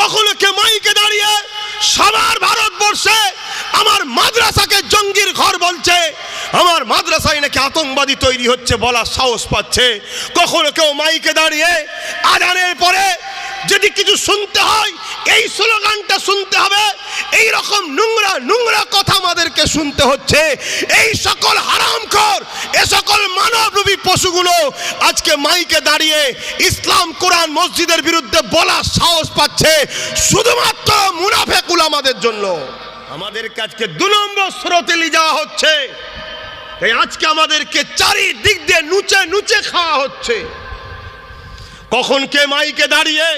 কখনো কে মাইকে দাঁড়িয়ে সবার ভারতবর্ষে আমার মাদ্রাসাকে জঙ্গির ঘর বলছে, আমার মাদ্রাসায় নাকি আতঙ্কবাদী তৈরি হচ্ছে বলা সাহস পাচ্ছে। কখনো কেউ মাইকে দাঁড়িয়ে আজানের পরে যদি কিছু শুনতে হয়, এই স্লোগানটা শুনতে হবে এই রকম নোংরা নোংরা কথা আমাদেরকে শুনতে হচ্ছে, এই সকল হারামখোর এ সকল মানবরূপী পশুগুলো আজকে মাইকে দাঁড়িয়ে ইসলাম, কোরআন, মসজিদের বিরুদ্ধে বলার সাহস পাচ্ছে শুধুমাত্র মুনাফেকুল আমাদের জন্য। আমাদের কাজকে দু নম্বর স্রোতে নিয়ে যাওয়া হচ্ছে, এই আজকে আমাদেরকে চারিদিক দিয়ে নুচে নুচে খাওয়া হচ্ছে। কখন কে মাইকে দাঁড়িয়ে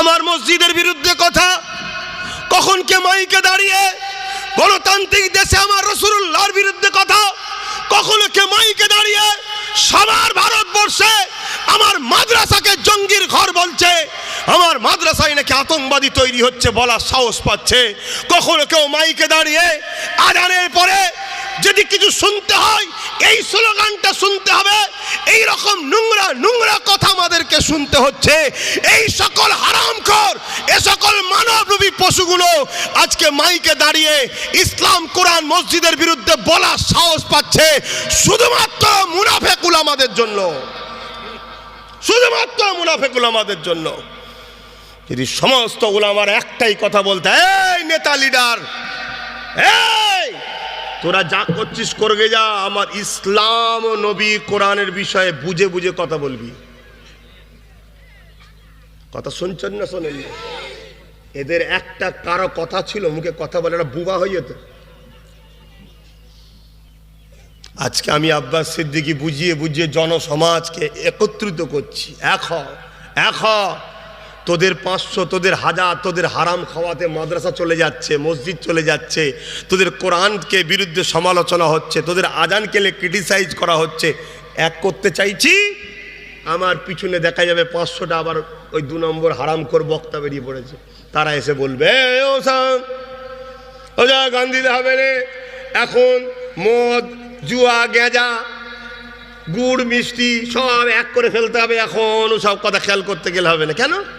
আমার মসজিদের বিরুদ্ধে কথা, কখন কে মাইকে দাঁড়িয়ে গণতান্ত্রিক দেশে আমার রসুল্লাহর বিরুদ্ধে কথা, কখনো কে মাইকে দাঁড়িয়ে সবার ভারতবর্ষে আমার মাদ্রাসাকে জঙ্গির ঘর বলছে, আমার মাদ্রাসায় নাকি আতঙ্কবাদী তৈরি হচ্ছে বলার সাহস পাচ্ছে। কখনো কেউ মাইকে দাঁড়িয়ে আজানের পরে যদি কিছু শুনতে হয়, এই স্লোগানটা শুনতে হবে এই রকম নোংরা নোংরা কথা আমাদেরকে শুনতে হচ্ছে। এই সকল হারামখোর, এ সকল মানবরূপী পশুগুলো আজকে মাইকে দাঁড়িয়ে ইসলাম, কোরআন, মসজিদের বিরুদ্ধে বলার সাহস পাচ্ছে। শুধুমাত্র মুনাফেকুল আমাদের জন্য। শুধুমাত্র মুনাফেকুল আমাদের জন্য। যদি সমস্ত আমার একটাই কথা বলতে, এই নেতা লিডার, এই তোরা যা করছিস করবে যা, আমার ইসলাম ও নবী কোরআনের বিষয়ে বুঝে বুঝে কথা বলবি। কথা শুনছেন না শোনেন এদের একটা কারও কথা ছিল, মুখে কথা বলে বুবা হয়ে যেত। আজকে আমি আব্বাস সিদ্দিকি বুঝিয়ে বুঝিয়ে জনসমাজকে একত্রিত করছি। এক এক। তোদের পাঁচশো, তোদের হাজার, তোদের হারাম খাওয়াতে মাদ্রাসা চলে যাচ্ছে, মসজিদ চলে যাচ্ছে, তোদের কোরআনকে বিরুদ্ধে সমালোচনা হচ্ছে, তোদের আজানকে ক্রিটিসাইজ করা হচ্ছে, এক করতে চাইছি, আমার পিছনে দেখা যাবে পাঁচশোটা আবার ওই দু নম্বর হারাম কর বক্তা বেরিয়ে পড়েছে। তারা এসে বলবে "এই ও হবে রে, এখন মদ, জুয়া গেঁজা গুড়, মিষ্টি সব এক করে ফেলতে হবে, এখন সব কথা খেয়াল করতে গেলে হবে না। কেন?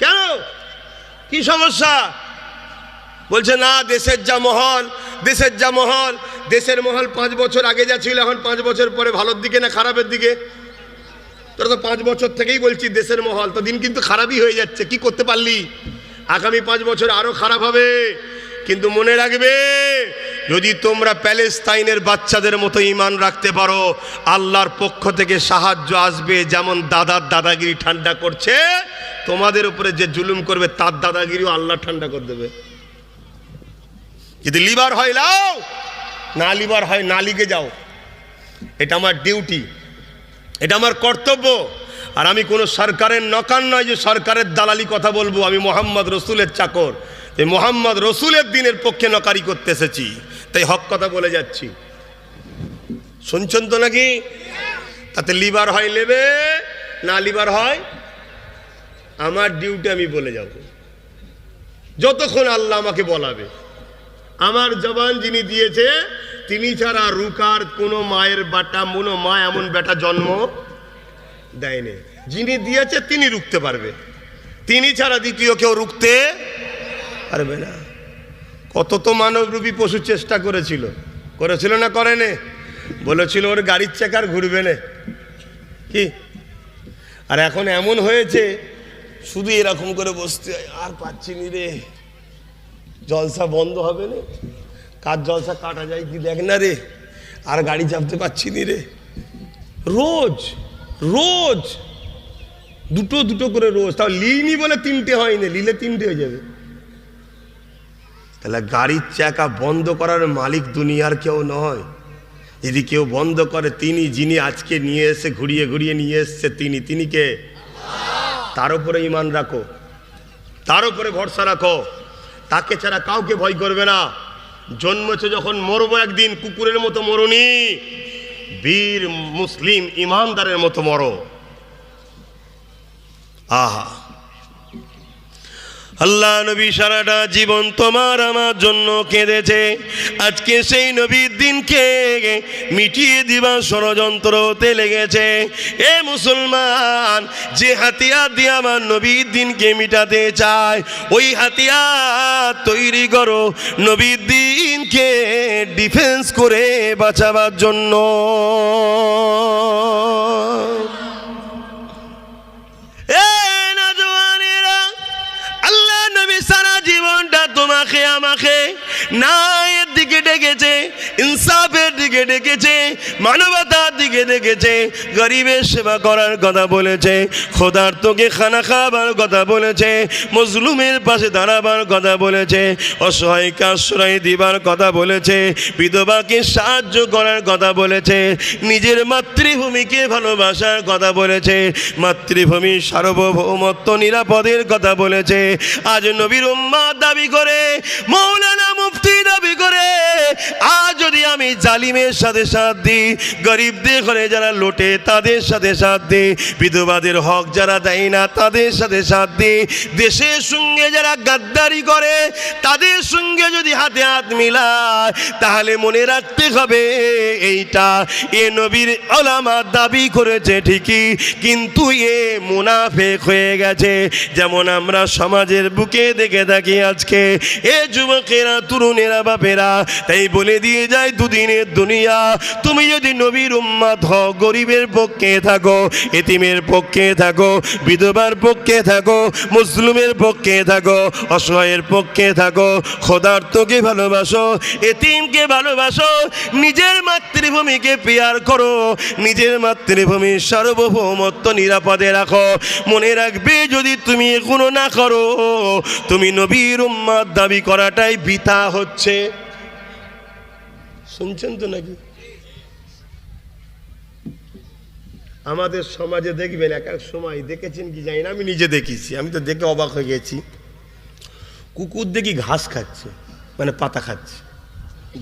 কেন? কি সমস্যা? বলছে, না, দেশের যা মহল, দেশের যা মহল, দেশের মহল পাঁচ বছর আগে যা ছিল, এখন পাঁচ বছর পরে ভালোর দিকে না খারাপের দিকে? তোরা তো পাঁচ বছর থেকেই বলছি, দেশের মহল, তো দিন কিন্তু খারাপই হয়ে যাচ্ছে, কি করতে পারলি? আগামী পাঁচ বছর আরও খারাপ হবে। কিন্তু মনে রাখবে, যদি তোমরা প্যালেস্তাইনের বাচ্চাদের মতো ইমান রাখতে পারো, আল্লাহর পক্ষ থেকে সাহায্য আসবে, যেমন দাদার দাদাগিরি ঠান্ডা করছে তোমাদের উপরে যে জুলুম করবে, তার দাদাগিরিও আল্লাহ ঠান্ডা করে দেবে। যদি লিভার হয়, লাও! না লিভার হয়, না লিগে যাও। এটা আমার ডিউটি, এটা আমার কর্তব্য। আর আমি কোনো সরকারের নকান নয় যে সরকারের দালালি কথা বলব। আমি মোহাম্মদ রসুলের চাকর। এই মোহাম্মদ রসুলের দিনের পক্ষে নকারি করতে এসেছি। তাই হক কথা বলে যাচ্ছি। শুনছেন তো নাকি? তাতে লিভার হয় নেবে না লিভার হয় আমার ডিউটি আমি বলে যাব। যতক্ষণ আল্লাহ আমাকে বলাবে। আমার জবান যিনি দিয়েছে, তিনি ছাড়া রুকার কোনো মায়ের বাটা, কোনো মা এমন বেটা জন্ম দেয়নি। যিনি দিয়েছে, তিনি রুখতে পারবে। তিনি ছাড়া দ্বিতীয় কেউ রুখতে পারবে না। কত তো মানবরূপী পশু চেষ্টা করেছিল। করেছিল না করেনে? বলেছিল, ওর গাড়ির চাকার ঘুরবে না। কি? আর এখন এমন হয়েছে শুধু এরকম করে বসতে হয়, আর পাচ্ছি নি রে। জলসা বন্ধ হবে না। কার জলসা কাটা যায় কি দেখ না রে। আর গাড়ি চাপতে পারছি নি রে। রোজ রোজ, দুটো দুটো করে রোজ। তাও লিনি বলে তিনটে হয়নি, লিলে তিনটে হয়ে যাবে। তাহলে গাড়ির চাকা বন্ধ করার মালিক দুনিয়ার কেউ নয়। যদি কেউ বন্ধ করে, তিনি যিনি আজকে নিয়ে এসে, ঘুরিয়ে ঘুরিয়ে নিয়ে এসছে, তিনি তিনি কে? তার উপরে ইমান রাখো। তার উপরে ভরসা রাখো। তাকে ছাড়া কাউকে ভয় করবে না। জন্মেছে যখন মরবো একদিন, কুকুরের মতো মরুনি। বীর, মুসলিম, ইমানদারের মতো মরো। আহা। আল্লাহ নবী সারাটা জীবন তোমার আমার জন্য কেঁদেছে। আজকে সেই নবীর দিনকে মিটিয়ে দিবার ষড়যন্ত্র হতে লেগেছে। এ মুসলমান, যে হাতিয়ার দিয়ে আমার নবীর দিনকে মিটাতে চায়, ওই হাতিয়ার তৈরি করো। নবীর দিনকে ডিফেন্স করে বাঁচাবার জন্য। আমাকে ন্যায়ের দিকে ডেকেছে, ইনসাফের দিকে ডেকেছে, মানবতার দিকে ডেকেছে, গরিবের সেবা করার কথা বলেছে খোদার তোকে খানা খাবার কথা বলেছে, মজলুমের পাশে দাঁড়াবার কথা বলেছে, অসহায়কে আশ্রয় দিবার কথা বলেছে, বিধবাকে সাহায্য করার কথা বলেছে, নিজের মাতৃভূমিকে ভালোবাসার কথা বলেছে মাতৃভূমির সার্বভৌমত্ব নিরাপদের কথা বলেছে, আজ নবীর উম্মা দাবি করে, মৌলানা মুফতি দাবি করে আমি জালিমের সাথে সাথ দিই, গরিবদের ঘরে যারা লোটে তাদের সাথে সাথ দিই, বিধবাদের হক যারা দেয় না তাদের সাথে সাথ দিই। দেশের সঙ্গে যারা গাদ্দারি করে, তাদের সঙ্গে যদি হাতে হাত মিলায়, তাহলে মনে রাখতে হবে এইটা। এ নবীর ওলামা দাবি করেছে ঠিকই, কিন্তু এ মুনাফেক হয়ে গেছে। যেমন আমরা সমাজের বুকে দেখে থাকি আজকে, এ যুবকেরা, তরুণেরা, বাপেরা, তাই বলে দিয়ে যায় দুদিনের দুনিয়া। তুমি যদি নবীর উম্মাদ হও, গরিবের পক্ষে থাকো, এতিমের পক্ষে থাকো, বিধবার পক্ষে থাকো, মুসলিমের পক্ষে থাকো, অসহায়ের পক্ষে থাকো, খোদার্থকে ভালোবাসো, এতিমকে ভালোবাসো, নিজের মাতৃভূমিকে পেয়ার করো, নিজের মাতৃভূমির সার্বভৌমত্ব নিরাপদে রাখো। মনে রাখবে যদি তুমি এগুলো না করো, তুমি নবীর উম্মাদ দাবি করাটাই বৃথা হচ্ছে। শুনছেন তো নাকি? আমাদের সমাজে দেখবেন, এক এক সময় দেখেছেন কি জানি না? আমি নিজে দেখেছি আমি তো দেখে অবাক হয়ে গেছি। কুকুর দেখি ঘাস খাচ্ছে মানে পাতা খাচ্ছে।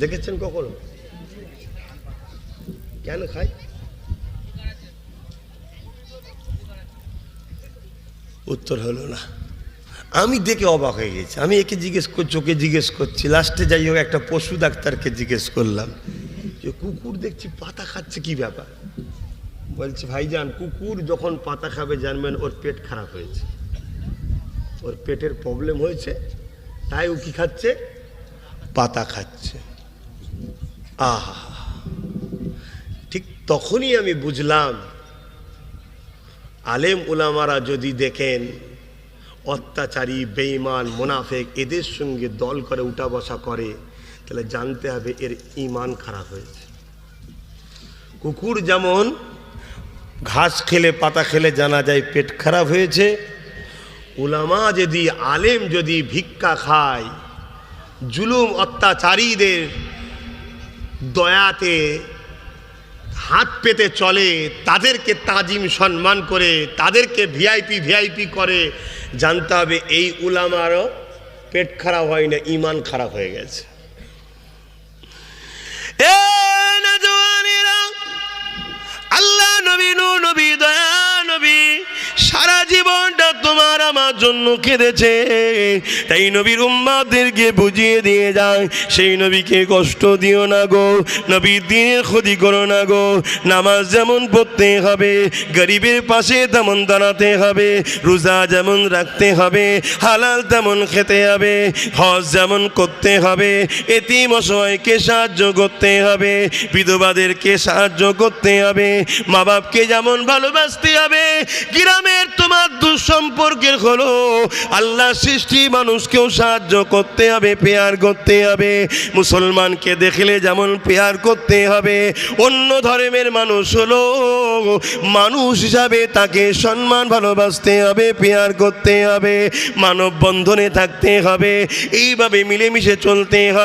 দেখেছেন কখনো? কেন খায়? উত্তর হলো না। আমি দেখে অবাক হয়ে গেছি। আমি একে জিজ্ঞেস করছি, ওকে জিজ্ঞেস করছি। লাস্টে যাই হোক, একটা পশু ডাক্তারকে জিজ্ঞেস করলাম যে, কুকুর দেখছি পাতা খাচ্ছে কি ব্যাপার? বলছে, ভাইজান, কুকুর যখন পাতা খাবে, জানবেন ওর পেট খারাপ হয়েছে। ওর পেটের প্রবলেম হয়েছে, তাই ও কি খাচ্ছে? পাতা খাচ্ছে। আহা! ঠিক তখনই আমি বুঝলাম, আলেম উলামারা যদি দেখেন অত্যাচারী, বেঈমান, মোনাফেক, এদের সঙ্গে দল করে উঠা বসা করে, তাহলে জানতে হবে এর ইমান খারাপ হয়েছে। কুকুর যেমন ঘাস খেলে, পাতা খেলে, জানা যায় পেট খারাপ হয়েছে। উলামা যদি, আলেম যদি ভিক্ষা খায়, জুলুম অত্যাচারীদের দয়াতে হাত পেতে চলে, তাদেরকে তাজিম সম্মান করে, তাদেরকে ভিআইপি ভিআইপি করে জানতে হবে এই উলামারও পেট খারাপ হয় না ইমান খারাপ হয়ে গেছে। আল্লাহ নবী নবী, দয়া নবী, সারা জন্য কেঁদেছে। তাই নবীর উম্মাদেরকে বুঝিয়ে দিয়ে যায়, সেই নবীকে কষ্ট দিও না গো, নবীর দিনের ক্ষতি করো না গো। নামাজ যেমন পড়তে হবে, গরিবের পাশে তেমন দাঁড়াতে হবে, রোজা যেমন রাখতে হবে, হালাল তেমন খেতে হবে, হজ যেমন করতে হবে, এতিম অসহায়কে সাহায্য করতে হবে, বিধবাদেরকে সাহায্য করতে হবে মা বাপকে যেমন ভালোবাসতে হবে, গ্রামের তোমার দুঃসম্পর্কের হলো আল্লাহ সৃষ্টি মানুষকেও সাহায্য করতে হবে, পেয়ার করতে হবে। মুসলমানকে দেখলে যেমন পেয়ার করতে হবে, অন্য ধর্মের মানুষ হলো মানুষ হিসাবে তাকে সম্মান, ভালোবাসতে হবে, পেয়ার করতে হবে মানব বন্ধনে থাকতে হবে, এইভাবে মিলেমিশে চলতে হবে।